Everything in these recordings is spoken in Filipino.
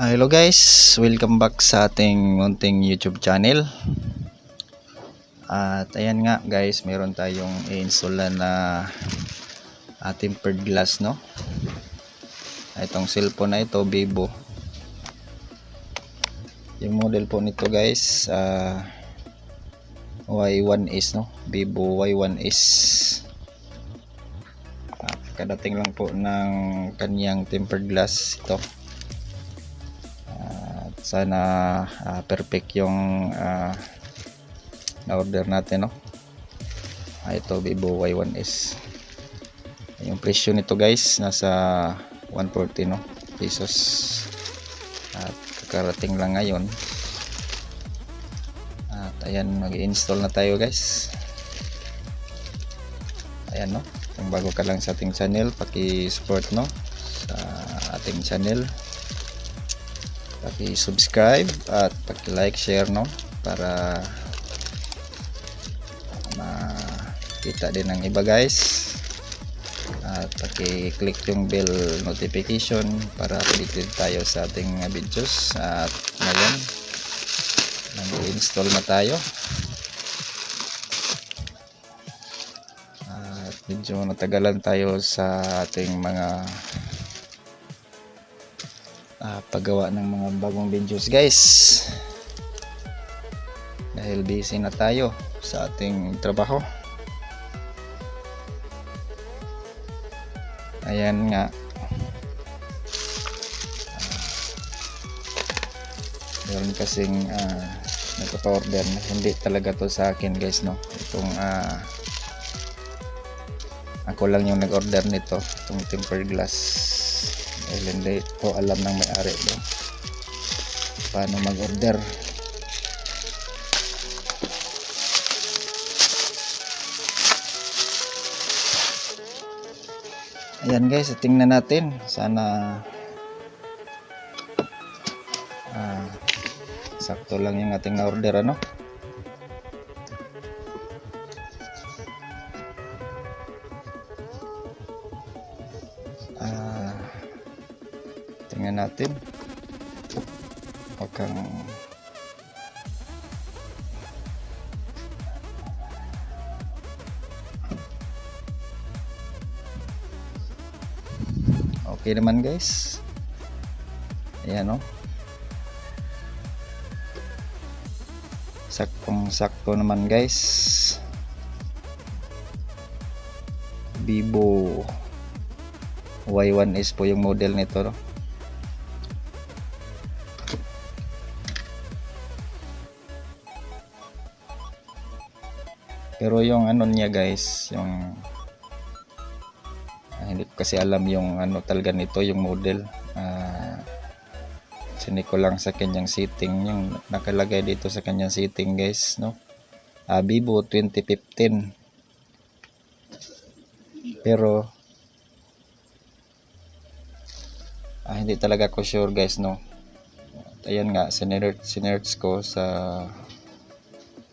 Ah, hello guys, welcome back sa ating munting YouTube channel. At ayan nga guys, meron tayong i-install na uh, tempered glass no. Itong cellphone na ito, Vivo. Yung model po nito guys, ah, Y1S no, Vivo Y1S. Ah, kadating lang po ng kanyang tempered glass ito sana ah, perfect yung ah, na-order natin no? Ah, ito Vivo Y1S yung presyo nito guys nasa 140 no pesos. At kakarating lang ngayon. At ayan mag-install na tayo guys. Ayan no? Kung bago ka lang sa ating channel paki-support no? Sa ating channel paki-subscribe at paki-like, share no? Para makita din ng iba guys. At paki-click yung bell notification para updated tayo sa ating videos. At ngayon nag-install na tayo. At medyo natagalan tayo sa ating mga uh, paggawa ng mga bagong videos guys. Dahil busy na tayo sa ating trabaho. Ayan nga. Uh, meron kasing uh, nagpa-order na. Hindi talaga to sa akin guys no? Itong uh, ako lang yung nag-order nito. Itong tempered glass dahil hindi ko alam ng may-ari no? paano mag-order? Ayan guys tingnan natin. Sana ah, sakto lang yung ating na-order ano tingnan natin. Huwag kang okay naman guys. Ayan o saktong sakto naman guys. Vivo Y1S po yung model nito no? Pero yung ano niya guys yung ah, hindi ko kasi alam yung ano talaga nito yung model. Ah sini ko lang sa kanyang setting yung nakalagay dito sa kanyang setting guys no? Ah, Vivo 2015 pero ah, hindi talaga ko sure guys no? At ayan nga sinerch, sinerch ko sa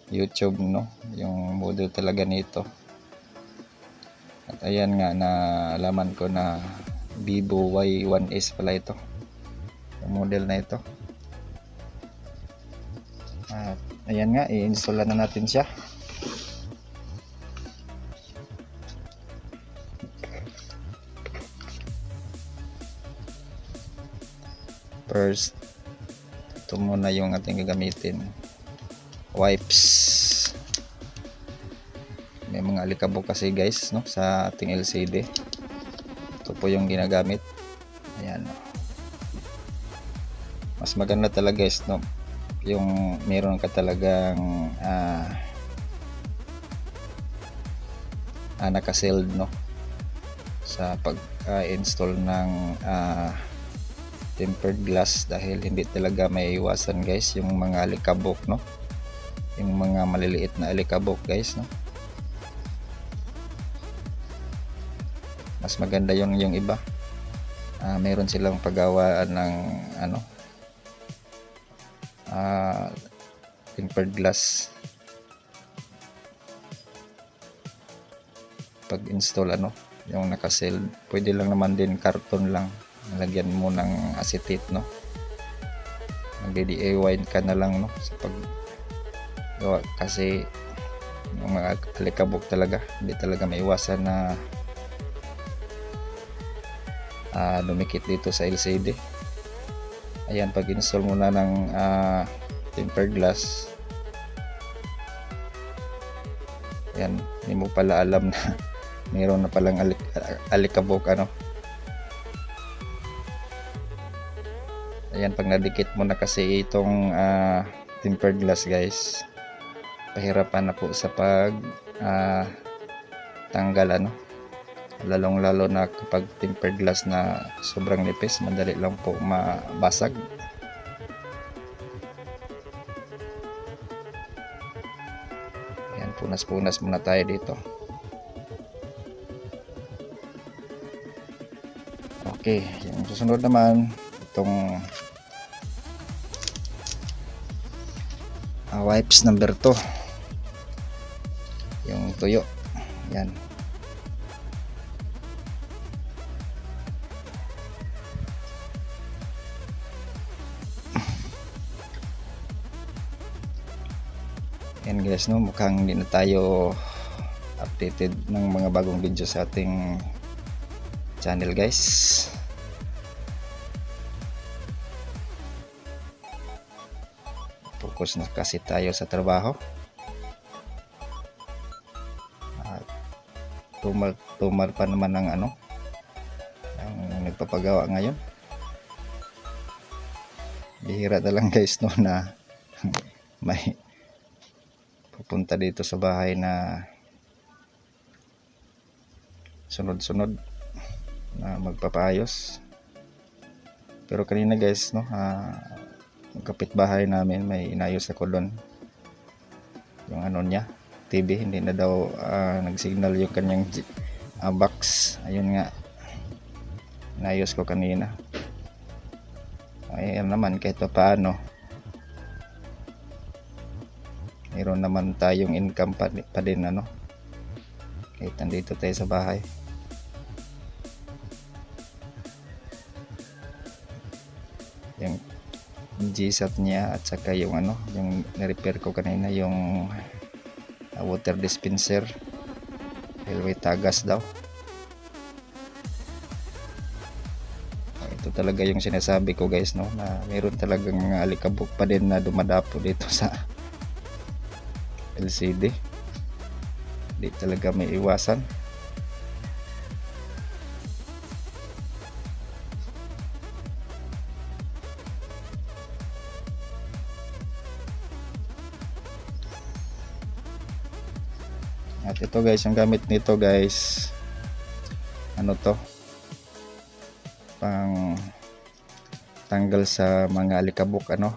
YouTube no? Yung model talaga nito. At ayan nga na alaman ko na Vivo Y1S pala ito. Yung model na ito. At ayan nga i-install na natin siya. First ito muna yung ating gagamitin wipes. May mga alikabok kasi guys no sa ating LCD ito po yung ginagamit. Ayan. Mas maganda talaga guys no yung meron ka talagang ah uh, naka-sealed no sa pag-install ng ah tempered glass dahil hindi talaga may iwasan guys yung mga alikabok no yung mga maliliit na alikabok guys no? Mas maganda yung yung iba. Uh, meron silang paggawaan ng ano uh, tempered glass. Pag install ano yung nakasil pwede lang naman din karton lang. Lagyan mo ng acetate no? magdi-DIY ka na lang no? Sa pag kasi yung mga alikabok talaga hindi talaga maiwasan na ah, dumikit dito sa LCD ayan pag install mo na ng ah, tempered glass ayan hindi mo pala alam na mayroon na palang alik, alikabok ano. Ayan pag nadikit mo na kasi itong ah, tempered glass guys pahirapan na po sa pag ah, tanggal ano? Lalong lalo na kapag tempered glass na sobrang nipis madali lang po mabasag. Ayan punas punas muna tayo dito. Okay yung susunod naman itong ah, wipes number 2 yung tuyo. Yan. Yan guys no? Mukhang hindi na tayo updated ng mga bagong video sa ating channel guys. Focus na kasi tayo sa trabaho tumal, tumal pa naman ng ano ang nagpapagawa ngayon. Bihira na lang guys no na may pupunta dito sa bahay na sunod-sunod na magpapayos pero kanina guys no yung kapitbahay namin may inayos ako doon yung ano niya TV hindi na daw ah, nagsignal yung kanyang ah, box. Ayun nga. Inayos ko kanina. Ayun naman kahit pa paano mayroon naman tayong income pa, pa din ano. Kahit nandito tayo sa bahay. Yung G-SAT niya at saka yung ano yung na-repair ko kanina yung uh, water dispenser. Railway tagas daw. Ah, ito talaga yung sinasabi ko guys no na meron talagang mga alikabok pa din na dumadapo dito sa LCD di talaga may iwasan ito guys, yung gamit nito guys, ano to? Pang tanggal sa mga alikabok ano.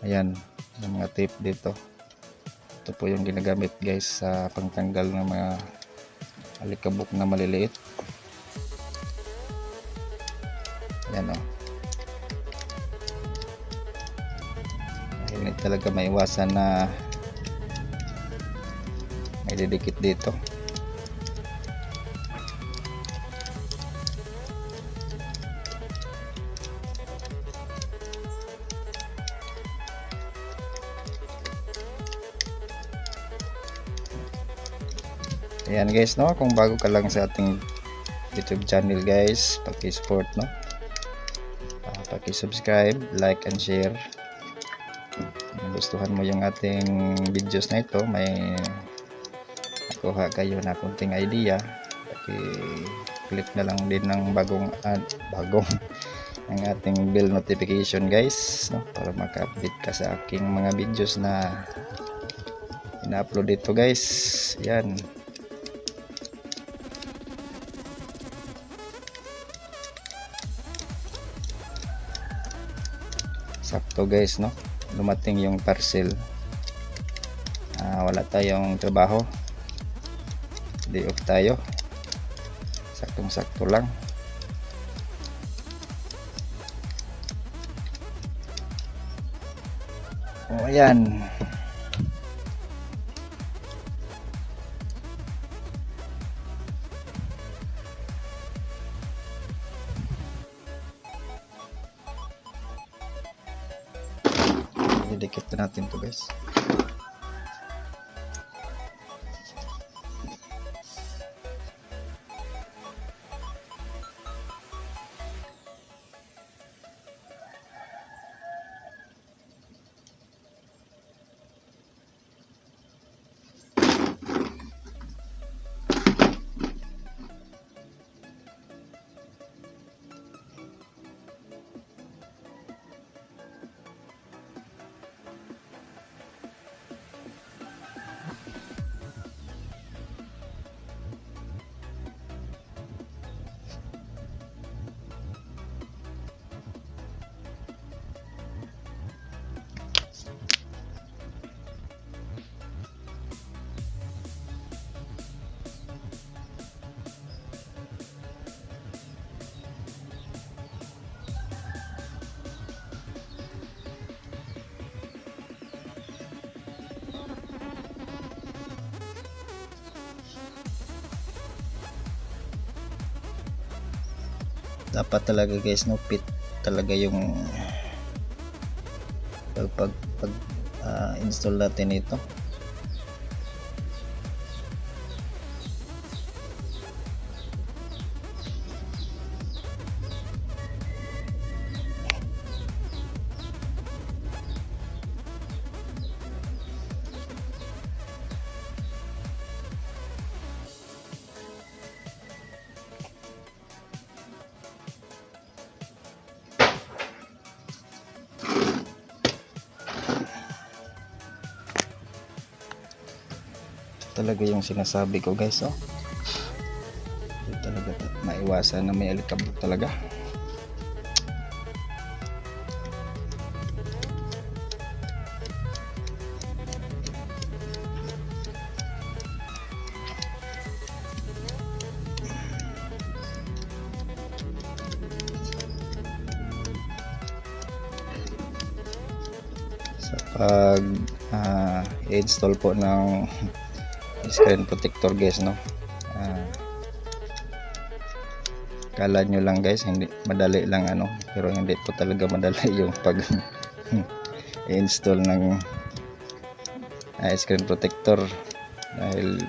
Ayan, yung mga tape dito. Ito po yung ginagamit guys sa pangtanggal ng mga alikabok na maliliit. Ayan o. Hindi talaga maiwasan na may didikit dito. Ayan guys no? Kung bago ka lang sa ating youtube channel guys paki-support no? Uh, paki-subscribe like and share. Kung gustuhan mo yung ating videos na ito may kuha kayo na kunting idea click na lang din ng bagong ad, bagong ang ating bell notification guys no, para maka-update ka sa aking mga videos na ina-upload dito guys. Yan. Sakto guys no dumating yung parcel. Ah, wala tayong trabaho day off tayo. Saktong sakto lang. O ayan dapat talaga guys no fit talaga yung pag pag, pag ah, install natin ito talaga yung sinasabi ko guys oh. Hindi talaga ta- maiwasan na may alikabok talaga. Sa pag ah, install po ng screen protector guys no? Ah, kala nyo lang guys hindi madali lang ano? Pero hindi po talaga madali yung pag install ng ah, screen protector. Dahil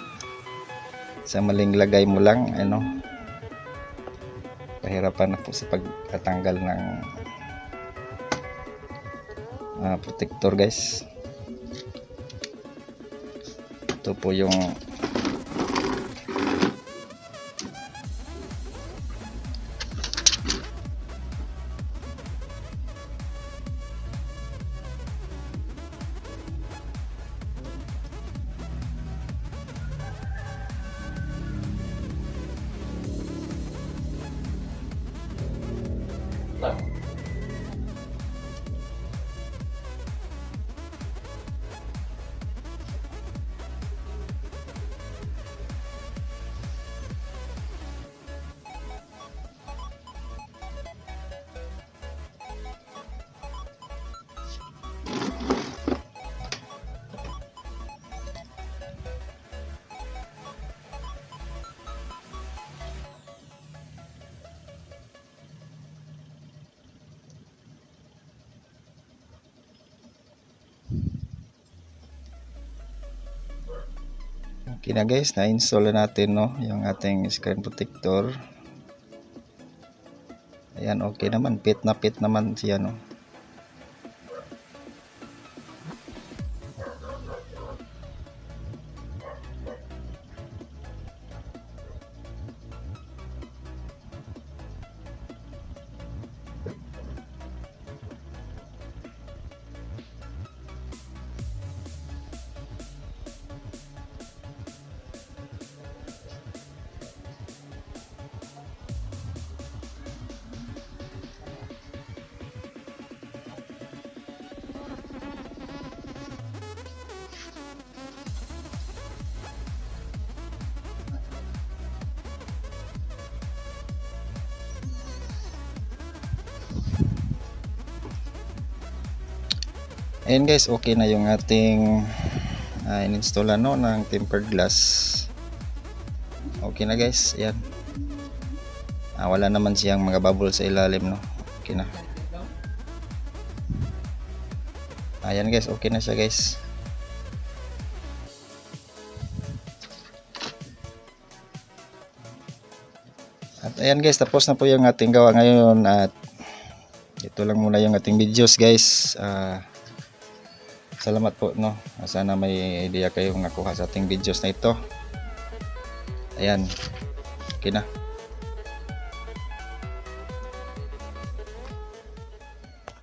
sa maling lagay mo lang ano? Pahirapan na po sa pagtatanggal ng ah, protector guys ito po yung Okay na guys, na-install na natin no, yung ating screen protector. Ayan, okay naman. Fit na fit naman siya no. Ayan guys, okay na yung ating uh, in-install ano, ng tempered glass. Okay na guys, ayan. Ah, wala naman siyang mga bubble sa ilalim no. Okay na. Ayan guys, okay na siya guys. At ayan guys, tapos na po yung ating gawa ngayon at ito lang muna yung ating videos guys. Ah, salamat po no. Sana may idea kayong nakuha sa ating videos na ito. Ayan. Okay na.